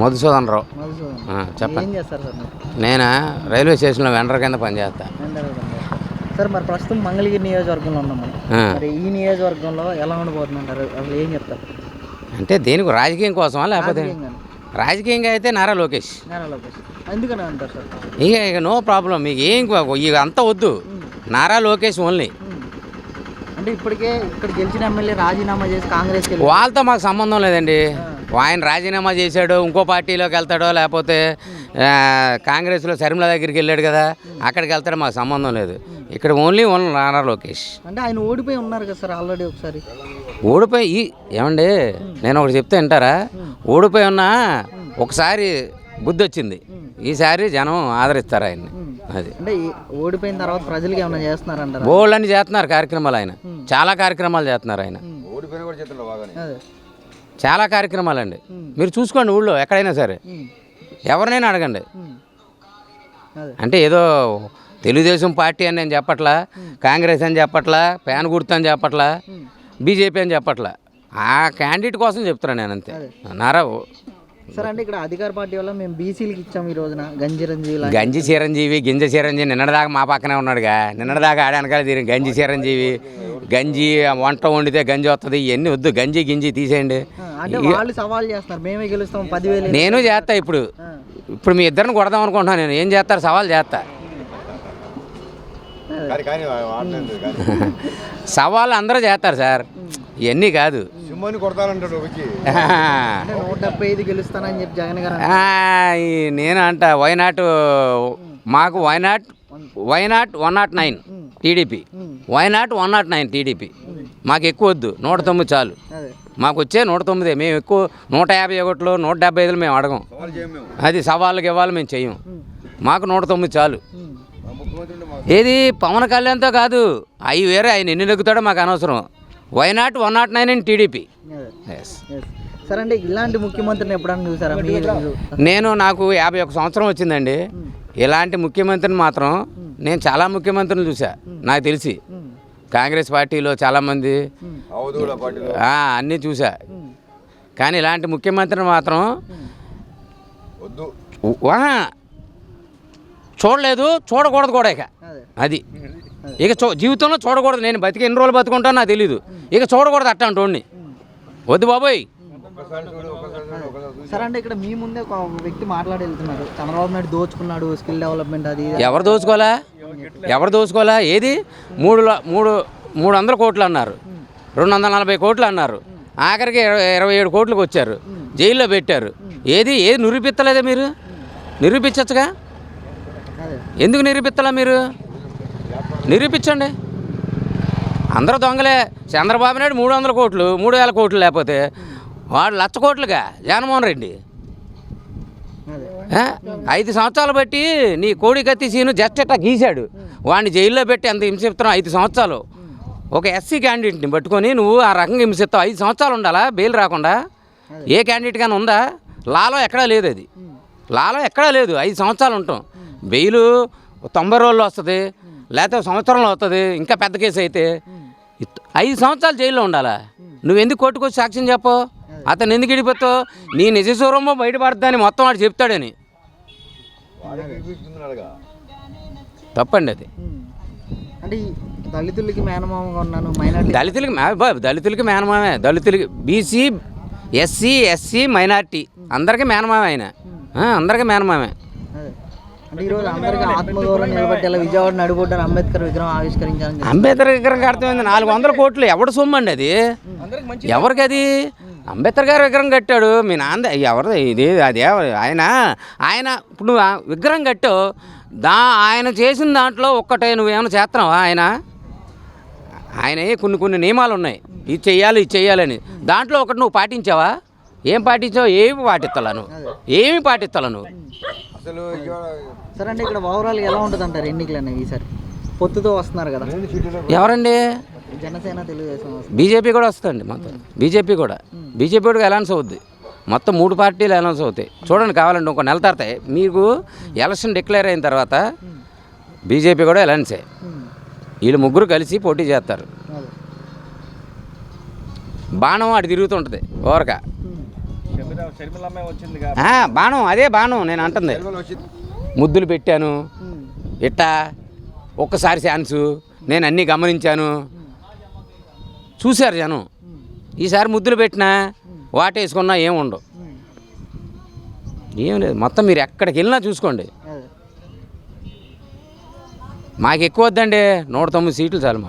మధుసూదన్. రావు చెప్పండి. నేను? రైల్వే స్టేషన్లో వెండర్ కింద పనిచేస్తా. సార్ మరి ప్రస్తుతం మంగళగిరి నియోజకవర్గంలో ఉన్నాం. మరి ఈ నియోజకవర్గంలో ఎలా ఉండబోతుందంటారు? అసలు ఏం చెప్తారు? అంటే దేనికి రాజకీయం కోసమా లేకపోతే. రాజకీయంగా అయితే నారా లోకేష్. నారా లోకేష్. ఎందుకని అంటారు సార్? ఇక ఇక నో ప్రాబ్లం. మీకు ఏం ఇక అంతా వద్దు. నారా లోకేష్ ఓన్లీ. అంటే ఇప్పటికే ఇక్కడ గెలిచిన ఎమ్మెల్యే రాజీనామా చేసి కాంగ్రెస్కి వెళ్ళి వాళ్ళతో మాకు సంబంధం లేదండి. ఆయన రాజీనామా చేశాడు ఇంకో పార్టీలోకి వెళ్తాడో లేకపోతే కాంగ్రెస్లో శర్మిల దగ్గరికి వెళ్ళాడు కదా అక్కడికి వెళ్తాడో మాకు సంబంధం లేదు. ఇక్కడ ఓన్లీ ఓన్లీ నారా లోకేష్. అంటే ఆయన ఓడిపోయి ఉన్నారు కదా సార్ ఆల్రెడీ ఒకసారి. ఓడిపోయి ఏమండి నేను ఒకటి చెప్తే వింటారా? ఓడిపోయి ఉన్నా ఒకసారి బుద్ధి వచ్చింది. ఈసారి జనం ఆదరిస్తారు ఆయన్ని. అది. అంటే ఓడిపోయిన తర్వాత ప్రజలకి ఏమైనా చేస్తున్నారంటారా? బోల్డ్ అని చేస్తున్నారు కార్యక్రమాలు ఆయన. చాలా కార్యక్రమాలు చేస్తున్నారు ఆయన. చాలా కార్యక్రమాలు అండి మీరు చూసుకోండి ఊళ్ళో ఎక్కడైనా సరే. ఎవరినైనా అడగండి. అంటే ఏదో తెలుగుదేశం పార్టీ అని నేను చెప్పట్లా కాంగ్రెస్ అని చెప్పట్లా ప్యాన్ గుర్తు అని చెప్పట్లా బీజేపీ అని చెప్పట్లా. ఆ క్యాండిడేట్ కోసం చెప్తున్నాను నేను అంతే. నారా సార్ అంటే ఇక్కడ అధికార పార్టీ వల్ల మేము బీసీలకి ఇచ్చాం ఈ రోజున గంజిరంజీవి గంజి చిరంజీవి గింజ చిరంజీవి నిన్నటిదాకా మా పక్కనే ఉన్నాడుగా. నిన్నటిదాకా ఆడానకాల తీరి గంజి చిరంజీవి గంజి వంట వండితే గంజి వస్తుంది ఇవన్నీ వద్దు గంజి గింజి తీసేయండి. అంటే వాళ్ళు సవాల్ చేస్తున్నారు మేమే గెలుస్తాం పదివేలు నేను చేస్తా ఇప్పుడు. ఇప్పుడు మీ ఇద్దరిని కొడదాం అనుకుంటున్నాను నేను. ఏం చేస్తారు? సవాల్ చేస్తా. సవాళ్ళు అందరూ చేస్తారు సార్. ఇవన్నీ కాదు. సింహాన్ని కొడతానంటాడు నూట డెబ్బై ఐదు గెలుస్తానని చెప్పి జగన్ గారు ఆ, ఈ నేను అంట వైనాట్ మాకు why not why not one not nine TDP why not one not nine TDP మాకు ఎక్కువ వద్దు నూట తొమ్మిది చాలు. మాకు వచ్చే నూట తొమ్మిదే మేము ఎక్కువ నూట యాభై ఒకటిలో నూట డెబ్బై ఐదులు మేము అడగం. అది సవాళ్ళకి ఇవ్వాలి మేము చెయ్యం మాకు నూట తొమ్మిది చాలు. ఏది పవన్ కళ్యాణ్తో కాదు అవి వేరే ఆయన ఎన్ని నెగ్గుతాడో మాకు అనవసరం. Why not one not nine in TDP yes. Sir అంటే ఇలాంటి ముఖ్యమంత్రిని ఎప్పుడన్నా చూసారా? మీరు? నేను నాకు యాభై ఒక సంవత్సరం వచ్చిందండి. ఇలాంటి ముఖ్యమంత్రిని మాత్రం నేను చాలా ముఖ్యమంత్రిని చూసా నాకు తెలిసి. కాంగ్రెస్ పార్టీలో చాలామంది అవధువుల పార్టీలో. ఆ, అన్నీ చూసా. కానీ ఇలాంటి ముఖ్యమంత్రిని మాత్రం వా, చూడలేదు చూడకూడదు కూడా ఇక. అదే. అది. ఇక చూ జీవితంలో చూడకూడదు. నేను బతికి ఎన్ని రోజులు బతుకుంటానో నాకు తెలీదు. ఇక చూడకూడదు అట్ట అంటోడిని వద్దు బాబోయ్. సార్ అంటే ఇక్కడ మీ ముందే ఒక వ్యక్తి మాట్లాడి వెళ్తున్నారు. చంద్రబాబు నాయుడు దోచుకున్నాడు స్కిల్ డెవలప్మెంట్ అది. ఎవరు దోచుకోవాలా? ఎవరు దోచుకోవాలా? ఏది? మూడు మూడు మూడు వందల కోట్లు అన్నారు. రెండు వందల నలభై కోట్లు అన్నారు. ఆఖరికి ఇరవై ఏడు కోట్లకు వచ్చారు. జైల్లో పెట్టారు. ఏది? ఏది నిరూపిత్తలేదా మీరు? నిరూపించచ్చుగా? ఎందుకు నిరూపిత్తలా మీరు? నిరూపించండి. అందరూ దొంగలే. చంద్రబాబు నాయుడు మూడు వందల కోట్లు మూడు వేల కోట్లు లేకపోతే వాడు లక్ష కోట్లుగా జగన్మోహన్ రెడ్డి? ఐదు సంవత్సరాలు బట్టి నీ కోడి కత్తి సీను జస్ట్ ఇట్లా గీశాడు. వాడిని జైల్లో పెట్టి ఎంత హింసిస్తున్నావు ఐదు సంవత్సరాలు. ఒక ఎస్సీ క్యాండిడేట్ని పట్టుకొని నువ్వు ఆ రకంగా హింసిస్తావు ఐదు సంవత్సరాలు ఉండాలా? బెయిల్ రాకుండా? ఏ క్యాండిడేట్ కానీ ఉందా? లాలో ఎక్కడా లేదు అది. లాలో ఎక్కడా లేదు. ఐదు సంవత్సరాలు ఉంటాం. బెయిల్ తొంభై రోజుల్లో వస్తుంది. లేకపోతే సంవత్సరంలో వస్తుంది ఇంకా పెద్ద కేసు అయితే ఐదు సంవత్సరాలు జైల్లో ఉండాలా? నువ్వు ఎందుకు కోర్టుకొచ్చి సాక్ష్యం చెప్పు? అతను ఎందుకు ఇడిపోతావు నీ నిజ స్వరూపం బయటపడుతుందని మొత్తం వాడు చెప్తాడని. తప్పండి అది. అంటే దళితులకి మేనమామగా ఉన్నాను దళితులకి దళితులకి మేనమామే. దళితులకి బీసీ ఎస్సీ ఎస్సీ మైనార్టీ. అందరికీ మేనమామే ఆయన. అందరికీ మేనమామే. అంటే ఈరోజు అందరికీ ఆత్మగౌరవం నిలబెట్టేలా విజయవాడ నడుబొడ్డని అంబేద్కర్ విగ్రహం ఆవిష్కరించాలని. అంబేద్కర్ విగ్రహం కడతామైంది నాలుగు వందల కోట్లు. ఎవడు సొమ్ము అండి అది ఎవరికి అది? అంబేద్కర్ గారు విగ్రహం కట్టాడు. మీ నాన్న ఎవరు ఇది అదే ఆయన ఆయన ఇప్పుడు నువ్వు విగ్రహం కట్టావు దా ఆయన చేసిన దాంట్లో ఒక్కటే నువ్వేమైనా చేస్తున్నావా ఆయన? ఆయన కొన్ని కొన్ని నియమాలు ఉన్నాయి. ఇది చెయ్యాలి ఇది చెయ్యాలని దాంట్లో ఒకటి నువ్వు పాటించావా? ఏం పాటించావు? ఏమి పాటిస్తలా నువ్వు? ఏమి పాటిస్తలా నువ్వు? అసలు సరే అంటే ఇక్కడ ఓవరాల్ ఎలా ఉంటుంది అంటారు ఎన్నికలు అనేవి ఈసారి? పొత్తుతో వస్తున్నారు కదా. ఎవరండి? జనసేన తెలుగుదేశం వస్తుంది. బీజేపీ కూడా వస్తుంది మొత్తం బీజేపీ కూడా. బీజేపీ కూడా అలయన్స్ అవుద్ది. మొత్తం మూడు పార్టీలు అలయన్స్ అవుతాయి. చూడండి కావాలంటే ఇంకో నెల తర్వాత మీకు ఎలక్షన్ డిక్లేర్ అయిన తర్వాత బీజేపీ కూడా అలయన్సే. వీళ్ళు ముగ్గురు కలిసి పోటీ చేస్తారు. అదే. బాణం అటు తిరుగుతుంటుంది ఓరక. బాణం అదే బాణం నేను అంటుంది. ముద్దులు పెట్టాను. ఇట్టా ఒక్కసారి ఛాన్సు. నేను అన్నీ గమనించాను. చూశారు జనం. ఈసారి ముద్దులు పెట్టినా వాటేసుకున్నా ఏం ఉండవు. ఉమ్. ఏం లేదు. మొత్తం మీరు ఎక్కడికి వెళ్ళినా చూసుకోండి. మాకు ఎక్కువ వద్దండి. నూట తొమ్మిది సీట్లు చాలు మాకు.